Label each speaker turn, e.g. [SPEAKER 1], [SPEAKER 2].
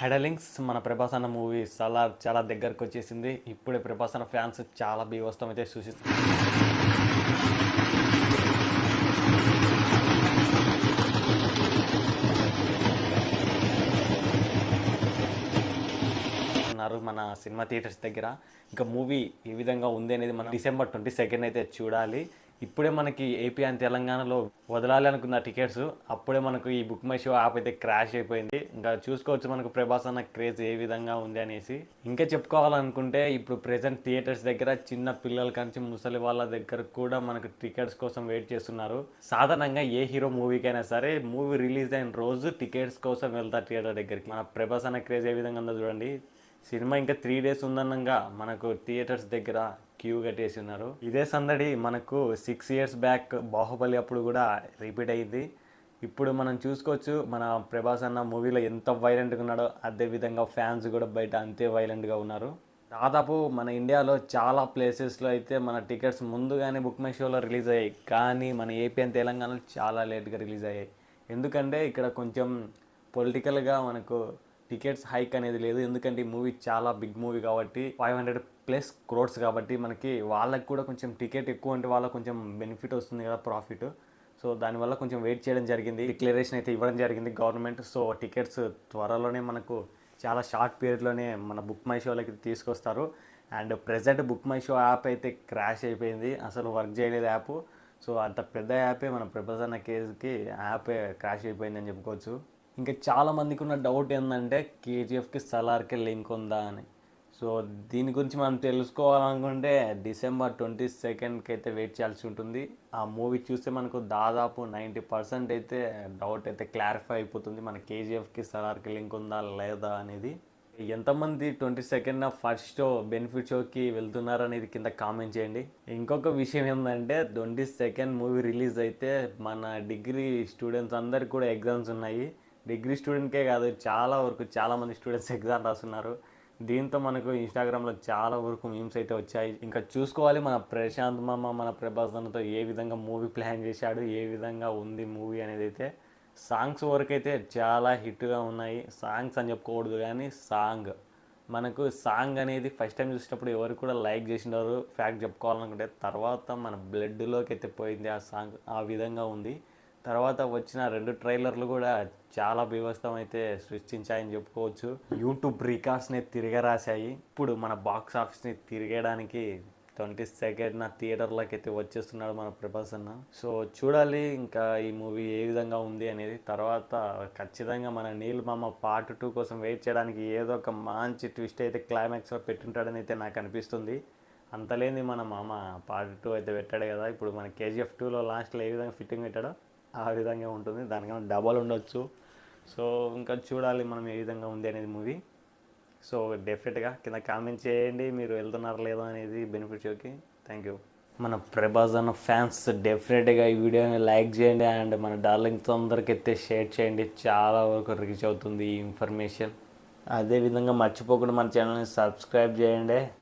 [SPEAKER 1] హెడలింగ్స్ మన ప్రభాసన మూవీ చాలా చాలా దగ్గరకు వచ్చేసింది. ఇప్పుడే ప్రభాసన ఫ్యాన్స్ చాలా బీవస్తం అయితే సూచిస్తుంది ఉన్నారు మన సినిమా థియేటర్స్ దగ్గర. ఇంకా మూవీ ఏ విధంగా ఉంది అనేది మనం డిసెంబర్ ట్వంటీ సెకండ్ అయితే చూడాలి. ఇప్పుడే మనకి ఏపీ అండ్ తెలంగాణలో వదలాలి అనుకున్న టికెట్స్ అప్పుడే మనకు ఈ బుక్ మై షో యాప్ అయితే క్రాష్ అయిపోయింది. ఇంకా చూసుకోవచ్చు మనకు ప్రభాస్ అన్న క్రేజ్ ఏ విధంగా ఉంది అనేసి. ఇంకా చెప్పుకోవాలనుకుంటే ఇప్పుడు ప్రెసెంట్ థియేటర్స్ దగ్గర చిన్న పిల్లల కంచి ముసలి వాళ్ళ దగ్గర కూడా మనకు టికెట్స్ కోసం వెయిట్ చేస్తున్నారు. సాధారణంగా ఏ హీరో మూవీకైనా సరే మూవీ రిలీజ్ అయిన రోజు టికెట్స్ కోసం వెళ్తారు థియేటర్ దగ్గరికి. మన ప్రభాస్ అన్న క్రేజ్ ఏ విధంగా ఉందో చూడండి. సినిమా ఇంకా త్రీ డేస్ ఉందనంగా మనకు థియేటర్స్ దగ్గర క్యూ కట్టేసి ఉన్నారు. ఇదే సందడి మనకు సిక్స్ ఇయర్స్ బ్యాక్ బాహుబలి అప్పుడు కూడా రిపీట్ అయ్యింది ఇప్పుడు మనం చూసుకోవచ్చు మన ప్రభాస్ అన్న మూవీలో ఎంత వైలెంట్గా ఉన్నాడో అదే విధంగా ఫ్యాన్స్ కూడా బయట అంతే వైలెంట్గా ఉన్నారు. దాదాపు మన ఇండియాలో చాలా ప్లేసెస్లో అయితే మన టికెట్స్ ముందుగానే బుక్ మై షోలో రిలీజ్ అయ్యాయి. కానీ మన ఏపీ అండ్ తెలంగాణలో చాలా లేట్గా రిలీజ్ అయ్యాయి. ఎందుకంటే ఇక్కడ కొంచెం పొలిటికల్గా మనకు టికెట్స్ హైక్ అనేది లేదు. ఎందుకంటే ఈ మూవీ చాలా బిగ్ మూవీ కాబట్టి ఫైవ్ హండ్రెడ్ ప్లస్ క్రోడ్స్ కాబట్టి మనకి వాళ్ళకి కూడా కొంచెం టికెట్ ఎక్కువ అంటే వాళ్ళకి కొంచెం బెనిఫిట్ వస్తుంది కదా ప్రాఫిట్. సో దానివల్ల కొంచెం వెయిట్ చేయడం జరిగింది. డిక్లరేషన్ అయితే ఇవ్వడం జరిగింది గవర్నమెంట్. సో టికెట్స్ త్వరలోనే మనకు చాలా షార్ట్ పీరియడ్లోనే మన బుక్ మై షోలకి తీసుకొస్తారు. And present Book My Show app అయితే క్రాష్ అయిపోయింది. అసలు వర్క్ చేయలేదు యాప్. సో అంత పెద్ద యాపే మన ప్రపంచన కేసుకి యాపే క్రాష్ అయిపోయిందని చెప్పుకోవచ్చు. ఇంకా చాలా మందికి ఉన్న డౌట్ ఏంటంటే కేజీఎఫ్కి సలార్కి లింక్ ఉందా అని. సో దీని గురించి మనం తెలుసుకోవాలనుకుంటే డిసెంబర్ ట్వంటీ సెకండ్కి అయితే వెయిట్ చేయాల్సి ఉంటుంది. ఆ మూవీ చూస్తే మనకు దాదాపు నైంటీ పర్సెంట్ అయితే డౌట్ అయితే క్లారిఫై అయిపోతుంది మన కేజీఎఫ్కి సలార్కి లింక్ ఉందా లేదా అనేది. ఎంతమంది twenty second first show benefit షోకి వెళ్తున్నారు అనేది కింద కామెంట్ చేయండి. ఇంకొక విషయం ఏంటంటే ట్వంటీ సెకండ్ మూవీ రిలీజ్ అయితే మన డిగ్రీ స్టూడెంట్స్ అందరికి కూడా ఎగ్జామ్స్ ఉన్నాయి. డిగ్రీ స్టూడెంట్కే కాదు చాలా వరకు చాలామంది స్టూడెంట్స్ ఎగ్జామ్ రాస్తున్నారు. దీంతో మనకు ఇన్స్టాగ్రామ్లో చాలా వరకు మీమ్స్ అయితే వచ్చాయి. ఇంకా చూసుకోవాలి మన ప్రశాంత్ మామ మన ప్రభాస్ అన్నతో ఏ విధంగా మూవీ ప్లాన్ చేశాడు ఏ విధంగా ఉంది మూవీ అనేది అయితే సాంగ్స్ వరకు అయితే చాలా హిట్గా ఉన్నాయి. సాంగ్స్ అని చెప్పుకోకూడదు కానీ సాంగ్. మనకు సాంగ్ అనేది ఫస్ట్ టైం చూసినప్పుడు ఎవరు కూడా లైక్ చేసినారు ఫ్యాక్ట్ చెప్పుకోవాలనుకుంటే తర్వాత మన బ్లడ్లోకి అయితే పోయింది ఆ సాంగ్. ఆ విధంగా ఉంది. తర్వాత వచ్చిన రెండు ట్రైలర్లు కూడా చాలా బీభత్సం అయితే సృష్టించాయని చెప్పుకోవచ్చు. యూట్యూబ్ రికార్డ్స్ని తిరగరాశాయి. ఇప్పుడు మన బాక్స్ ఆఫీస్ని తిరగడానికి ట్వంటీ సెకండ్ నా థియేటర్లోకి అయితే వచ్చేస్తున్నాడు మన ప్రభాస్ అన్న. సో చూడాలి ఇంకా ఈ మూవీ ఏ విధంగా ఉంది అనేది. తర్వాత ఖచ్చితంగా మన నీల్ మామ పార్ట్ టూ కోసం వెయిట్ చేయడానికి ఏదో ఒక మంచి ట్విస్ట్ అయితే క్లైమాక్స్లో పెట్టుంటాడని అయితే నాకు అనిపిస్తుంది. అంతలేని మన మామ పార్ట్ టూ అయితే పెట్టాడు కదా. ఇప్పుడు మన కేజీఎఫ్ టూలో లాస్ట్లో ఏ విధంగా ఫిట్టింగ్ పెట్టాడో ఆ విధంగా ఉంటుంది. దానికన్నా డబల్ ఉండొచ్చు. సో ఇంకా చూడాలి మనం ఏ విధంగా ఉంది అనేది మూవీ. సో డెఫినెట్గా కింద కామెంట్ చేయండి. మీరు వెళ్తున్నారా లేదా అనేది బెనిఫిట్ షోకి. థ్యాంక్ యూ మన ప్రభాస్ అన్న ఫ్యాన్స్ డెఫినెట్గా ఈ వీడియోని లైక్ చేయండి అండ్ మన డార్లింగ్తో అందరికి అయితే షేర్ చేయండి. చాలా వరకు రీచ్ అవుతుంది ఈ ఇన్ఫర్మేషన్. అదేవిధంగా మర్చిపోకుండా మన ఛానల్ని సబ్స్క్రైబ్ చేయండి.